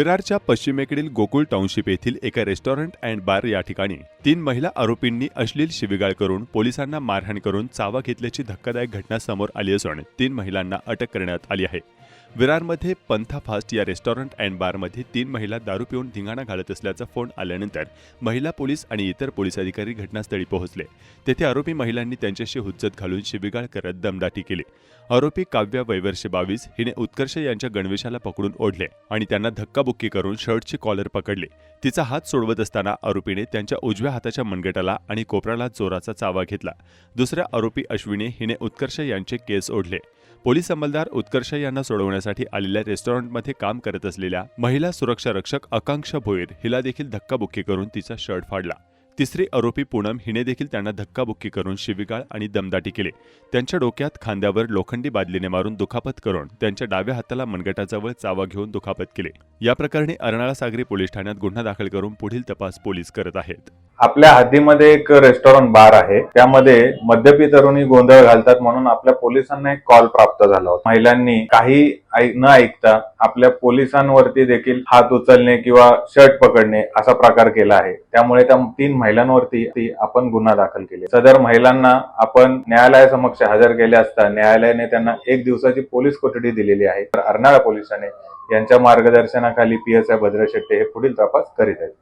विरारच्या पश्चिमेकडील गोकुळ टाउनशिप येथील एका रेस्टॉरंट अँड बार या ठिकाणी तीन महिला आरोपींनी अश्लील शिवीगाळ करून पोलिसांना मारहाण करून चावा घेतल्याची धक्कादायक घटना समोर आली असून तीन महिलांना अटक करण्यात आली आहे. विरारमध्ये पंथा फास्ट या रेस्टॉरंट अँड बारमध्ये तीन महिला दारू पिऊन धिंगाणा घालत असल्याचा फोन आल्यानंतर महिला पोलीस आणि इतर पोलीस अधिकारी घटनास्थळी पोहोचले. तेथे आरोपी महिलांनी त्यांच्याशी हुज्जत घालून शिबिगाळ करत दमदाटी केली. आरोपी काव्या वैवर्षे बावीस हिने उत्कर्ष यांच्या गणवेशाला पकडून ओढले आणि त्यांना धक्काबुक्की करून शर्टची कॉलर पकडली. तिचा हात सोडवत असताना आरोपीने त्यांच्या उजव्या हाताच्या मनगटाला आणि कोपराला जोराचा चावा घेतला. दुसऱ्या आरोपी अश्विनी हिने उत्कर्ष यांचे केस ओढले. पोलीस अंमलदार उत्कर्ष यांना सोडवण्यासाठी आलेल्या रेस्टॉरंटमध्ये काम करत असलेल्या महिला सुरक्षा रक्षक आकांक्षा भोईर हिला देखील धक्काबुक्की करून तिचा शर्ट फाडला. तिसरी आरोपी पूनम हिने देखील त्यांना धक्काबुक्की करून शिविगाळ आणि दमदाटी केली. त्यांच्या डोक्यात खांद्यावर लोखंडी बादलीने मारून दुखापत करून त्यांच्या डाव्या हाताला मनगटाजवळ चावा घेऊन दुखापत केली. या प्रकरणी अर्नाळा सागरी पोलीस ठाण्यात गुन्हा दाखल करून पुढील तपास पोलीस करत आहेत. आपल्या हद्दीमध्ये एक रेस्टॉरंट बार आहे. त्यामध्ये मद्यपी तरुणी गोंधळ घालतात म्हणून आपल्या पोलिसांना एक कॉल प्राप्त झाला होता. महिलांनी काही न ऐकता आपल्या पोलिसांवरती देखील हात उचलणे किंवा शर्ट पकडणे असा प्रकार केला आहे. त्यामुळे त्या तीन महिलांवरती आपण गुन्हा दाखल केली सदर महिलांना आपण न्यायालयासमक्ष हजर केले असता न्यायालयाने त्यांना एक दिवसाची पोलीस कोठडी दिलेली आहे. तर अर्नाळा पोलिसांनी यांच्या मार्गदर्शनाखाली पी एस आय भद्र शेट्टे हे पुढील तपास करीत आहेत.